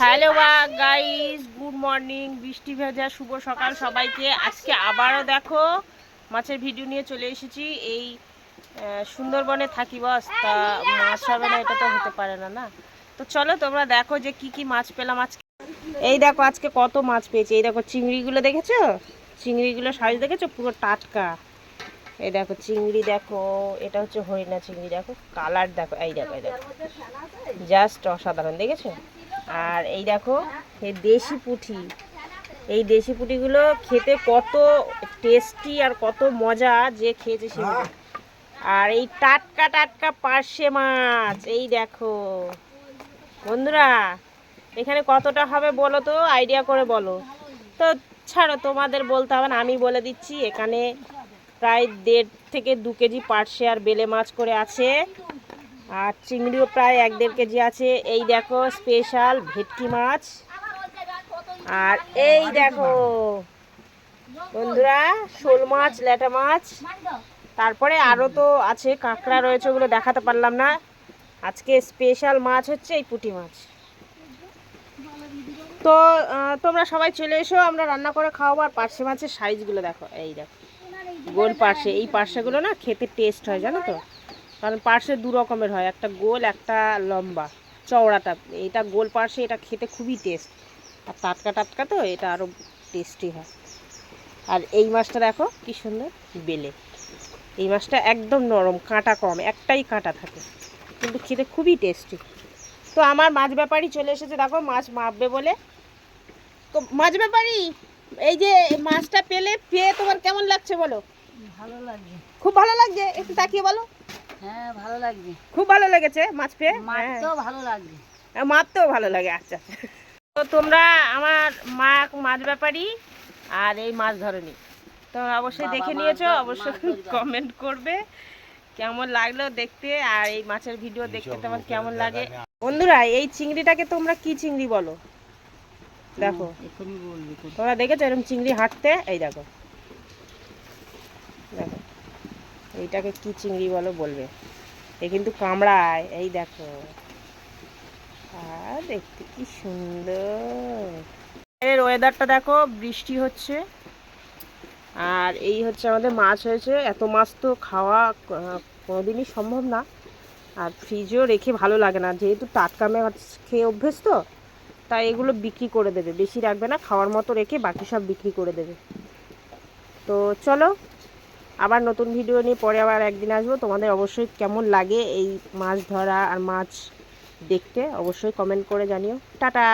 Hello guys good morning বৃষ্টি ভেজা শুভ সকাল সবাইকে। আজকে আবারও দেখো মাছের ভিডিও নিয়ে চলে এসেছি। এই সুন্দরবনে থাকি বস তা মাছ হবে না এটা তো হতে পারে না না? তো চলো তোমরা দেখো যে কি কি মাছ পেলাম আজকে। এই দেখো আজকে কত মাছ পেয়েছি। এই দেখো চিংড়িগুলো দেখেছ? চিংড়িগুলো সাইজ দেখেছ? পুরো টাটকা। এই দেখো চিংড়ি দেখো এটা হচ্ছে হরিণা চিংড়ি দেখো কালার দেখো এই দেখো এই দেখো। জাস্ট অসাধারণ দেখেছ? আর এই দেখো এই দেশি পুঁটি এই দেশি পুঁটিগুলো খেতে কত টেস্টি আর কত মজা যে খেয়েছে সে আর এই টাটকা টাটকা পার্শে মাছ এই দেখো। বন্ধুরা এখানে কতটা হবে বলো তো? আইডিয়া করে বলো। তো ছাড়ো তোমাদের বলতে হবে না আমি বলে দিচ্ছি এখানে প্রায় দেড় থেকে দু কেজি পার্শে আর বেলে মাছ করে আছে। আর চিংড়িও প্রায় এক দেড় কেজি আছে। এই দেখো স্পেশাল ভেটকি মাছ। আর এই দেখো বন্ধুরা শোল মাছ ল্যাটা মাছ। তারপরে আরও তো আছে কাঁকড়া রয়েছে ওগুলো দেখাতে পারলাম না। আজকে স্পেশাল মাছ হচ্ছে এই পুঁটি মাছ। তো তোমরা সবাই চলে এসো আমরা রান্না করে খাওয়াবো। আর পার্শে মাছের সাইজগুলো দেখো এই দেখো। গোল পার্শে এই পার্শেগুলো না খেতে টেস্ট হয় জানো তো? কারণ পার্শে দু রকমের হয় একটা গোল একটা লম্বা। চওড়াটা এটা গোল পার্শে এটা খেতে খুবই টেস্ট আর টাটকা টাটকা তো এটা আরও টেস্টি হয়। আর এই মাছটা দেখো কি সুন্দর বেলে। এই মাছটা একদম নরম কাঁটা কম একটাই কাঁটা থাকে। কিন্তু খেতে খুবই টেস্টি তো আমার মাছ ব্যাপারী চলে এসেছে দেখো মাছ মাপবে বলে। তো মাছ ব্যাপারী এই যে মাছটা পেলে পেয়ে তোমার কেমন লাগছে বলো? ভালো লাগছে খুব ভালো লাগছে একটু তাকিয়ে বলো। হ্যাঁ ভালো লাগবে খুব ভালো লেগেছে মাছ পেয়ে? মারতেও ভালো লাগবে হ্যাঁ, মারতেও ভালো লাগে আচ্ছা। তো তোমরা আমার মা মাছ ব্যাপারী আর এই মাছ ধরনি তোমরা অবশ্যই দেখে নিয়েছো অবশ্যই কমেন্ট করবে। কেমন লাগল দেখতে আর এই মাছের ভিডিও দেখতে তোমার কেমন লাগে? বন্ধুরা এই চিংড়িটাকে তোমরা কি চিংড়ি বলো? দেখো। তোমরা দেখেছ এরকম চিংড়ি হাঁটতে? এই দেখো। এইটাকে কি চিংড়ি বলো বলবে। এ কিন্তু কামড়ায়, এই দেখো। আর দেখতে কি সুন্দর। এর ওয়েদারটা দেখো, বৃষ্টি হচ্ছে। আর এই হচ্ছে আমাদের মাছ হয়েছে। এত মাছ তো খাওয়া কোনোদিনই সম্ভব না। আর ফ্রিজেও রেখে ভালো লাগে না। যেহেতু টাটকা মাছ খেয়ে অভ্যেস তো তাই এগুলো বিক্রি করে দেবে। বেশি রাখবে না, খাওয়ার মতো রেখে বাকি সব বিক্রি করে দেবে। তো চলো আবার নতুন ভিডিও নিয়ে পরে আবার একদিন আসব। তোমাদের অবশ্যই কেমন লাগে এই মাছ ধরা আর মাছ দেখতে অবশ্যই কমেন্ট করে জানিও। টাটা!